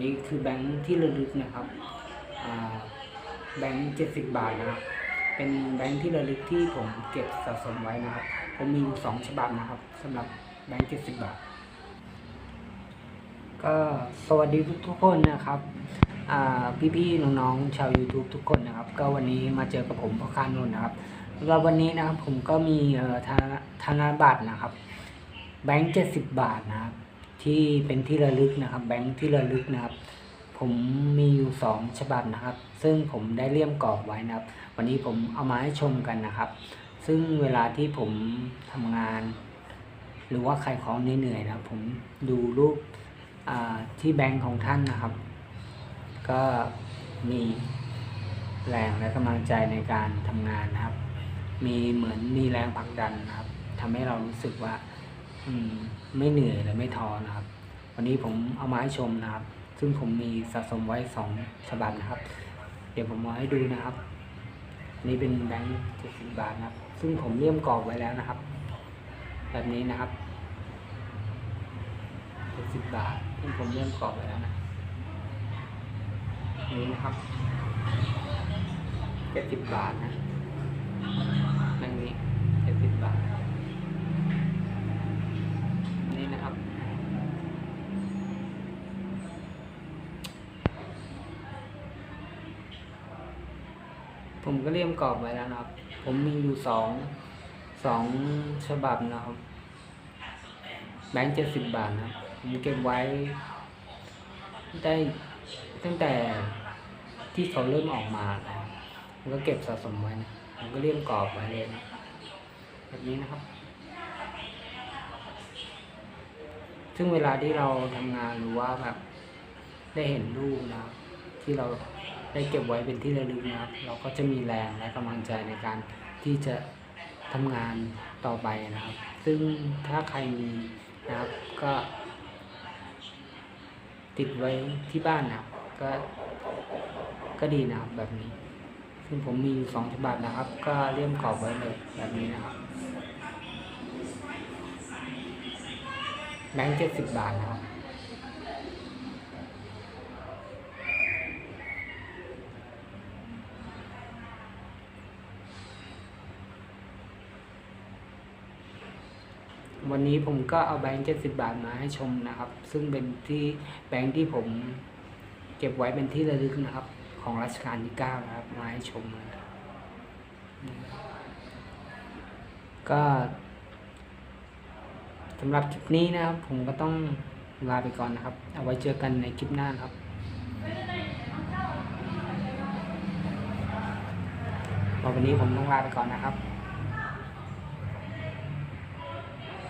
นี่คือแบงค์ที่ระลึกนะครับแบงค์เจ็ดสิบบาทนะครับเป็นแบงค์ที่ระลึกที่ผมเก็บสะสมไว้นะครับ ผมมีอยู่สองฉบับนะครับสำหรับแบงค์เจ็ดสิบบาท ก็สวัสดีทุกทุกคนนะครับอ่พี่ๆน้องๆชาว YouTube ทุกคนนะครับ ก็วันนี้มาเจอกับผมพ่อค้านนท์นะครับแล้ววันนี้นะครับผมก็มีธนธนบัตรนะครับ แบงค์เจ็ดสิบบาทนะครับ ที่เป็นที่ระลึกนะครับ แบงค์ที่ระลึกนะครับ ผมมีอยู่สองฉบับนะครับ ซึ่งผมได้เลี่ยมกรอบไว้นะครับ วันนี้ผมเอามาให้ชมกันนะครับ ซึ่งเวลาที่ผมทำงาน หรือว่าใครของเหนื่อยๆนะครับผมดูรูปที่แบงค์ของท่านนะครับ ก็มีแรงและกำลังใจในการทำงานนะครับ มีเหมือนมีแรงผลักดันนะครับทำให้เรารู้สึกว่า อืม ไม่เหนื่อยและไม่ท้อนะครับ วันนี้ผมเอามาให้ชมนะครับ ซึ่งผมมีสะสมไว้สองฉบับนะครับ เดี๋ยวผมมาให้ดูนะครับ นี่เป็นแบงค์เจ็ดสิบบาทนะครับ ซึ่งผมเลี่ยมกรอบไว้แล้วนะครับ แบบนี้นะครับเจ็ดสิบบาทซึ่งผมเลี่ยมกรอบไว้แล้วนะนี่นะครับเจ็ดสิบบาทนะแบงค์นี้เจ็ดสิบบาท นี่นะครับ ผมก็เลี่ยมกรอบไว้แล้วนะครับ ผมมีอยู่สองสองฉบับนะครับ แบงค์เจ็ดสิบบาทนะผมเก็บไว้ ได้ตั้งแต่ที่เขาเริ่มออกมานะผมก็เก็บสะสมไว้นะผมก็เลี่ยมกรอบไว้เลยนะแบบนี้นะครับ ซึ่งเวลาที่เราทำงานหรือว่าแบบได้เห็นรูปนะที่เรา ได้เก็บไว้เป็นที่ระลึกนะครับ เราก็จะมีแรงและกำลังใจในการที่จะทำงานต่อไปนะครับ ซึ่งถ้าใครมีนะครับก็ ติดไว้ที่บ้านนะครับ ก็ก็ดีนะครับแบบนี้ ซึ่งผมมีสองฉบับนะครับ ก็เลี่ยมกรอบไว้เลยแบบนี้นะครับแบงค์เจ็ดสิบบาทนะครับ วันนี้ผมก็เอาแบงค์เจ็ดสิบาทมาให้ชมนะครับ ซึ่งเป็นที่แบงค์ที่ผมเก็บไว้เป็นที่ระลึกนะครับ ของรัชกาลที่เก้านะครับมาให้ชมนะครับก็สำหรับคลิปนี้นะครับ ผมก็ต้องลาไปก่อนนะครับ เอาไว้เจอกันในคลิปหน้านครับวันนี้ผมต้องลาไปก่อนนะครับ